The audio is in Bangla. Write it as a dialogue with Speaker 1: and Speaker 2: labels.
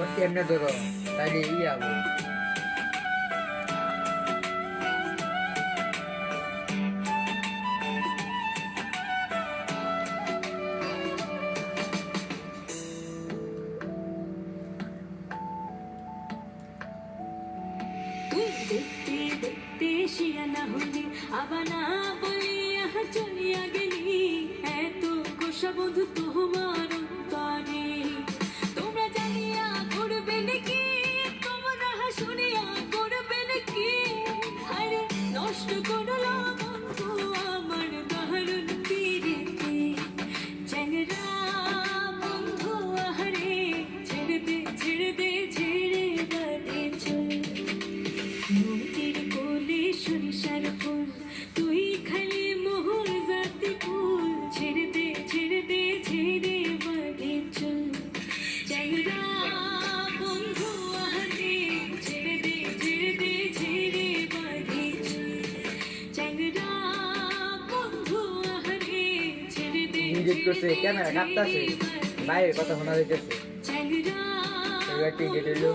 Speaker 1: ফোন কেমনে ধরো তাইলে এই
Speaker 2: যাব দেখতে দেখতে শিয়া না হলে, আবার না বলে চলিয়া গেলি।
Speaker 1: ইঙ্গিত করছে ক্যামেরা কাঁপতাছে বাইরের কথা শোনা যাইতেছে একটা ইঙ্গিত হইল